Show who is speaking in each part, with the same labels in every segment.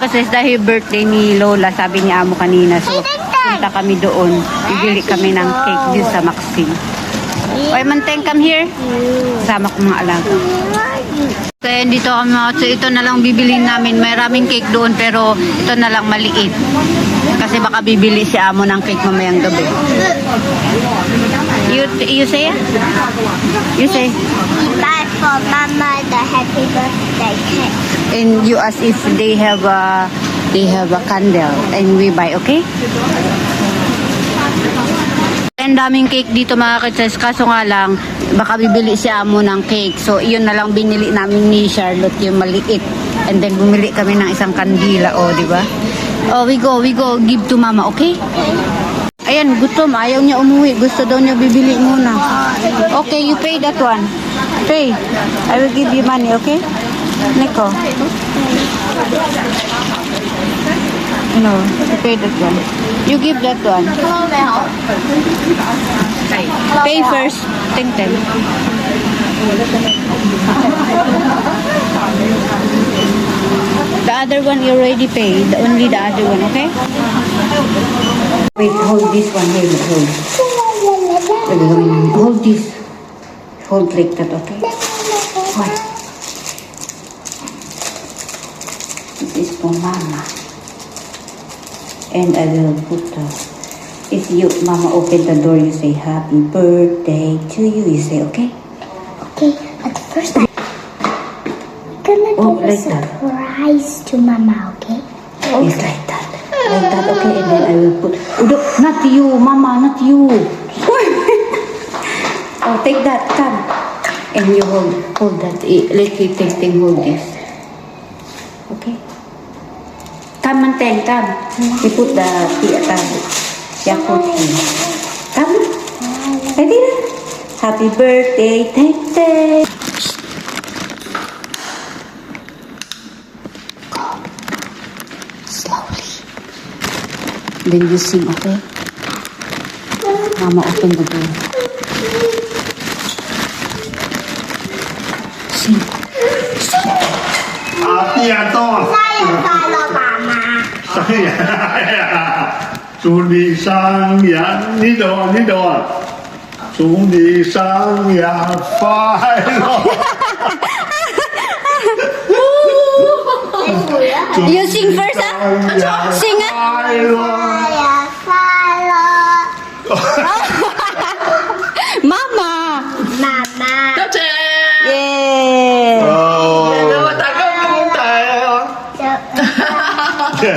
Speaker 1: Kasi dahil birthday ni Lola, sabi ni Amo kanina. So,
Speaker 2: punta
Speaker 1: kami doon. Bibili kami ng cake din sa Maxim.
Speaker 2: Oy, Manteng,
Speaker 1: come here. Sama ko mga alaga. So, ayan, dito kami mga so, ito na lang bibilin namin. May raming cake doon, pero ito na lang maliit. Kasi baka bibili si Amo ng cake mamayang gabi. You, you say? You say?
Speaker 2: Buy for Mama the happy birthday cake.
Speaker 1: And you ask if they have a they have a candle and we buy okay ang daming cake dito mga kachas kaso nga lang baka bibili si amo ng cake so iyon na lang binili namin ni Charlotte yung maliit and then bumili kami ng isang kandila oh di ba oh we go we go give to mama okay Ayan, gutom. Ayaw niya umuwi. Gusto daw niya bibili muna. Okay, you pay that one. Pay. I will give you money, okay? Nico. No, you pay that one. You give that one. Pay first. Ting ting. The other one you already paid. Only the other one, okay? Wait, hold this one here. Hold. Hold this. Hold like that, okay? What? Mama. And I will put the... If you, mama open the door, you say happy birthday to you. You say, okay?
Speaker 2: Okay, at first I'm gonna Oh, give a like that. surprise to Mama, okay?
Speaker 1: It's like that. Like that, okay? And then I will put... Oh, no, not you, mama, not you. oh, take that, come. And you hold, hold that. Let you take, take, hold this. มันแต่งตามที่พุทธาเตียตามยาโคทีตามไปดินะ Happy birthday เต้เต้ Then you sing, okay? Mama open the door. Sing. Sing.
Speaker 3: Happy Anton.
Speaker 2: Sayang, Saloma.
Speaker 3: 哎呀，祝你生日，你懂啊，你懂啊，祝你生日快乐。有幸福噻，行啊！快乐呀！乜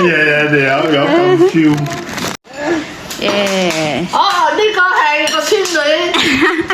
Speaker 3: 嘢有有咁超
Speaker 1: ？Yeah!
Speaker 4: 哦，呢個係個孫女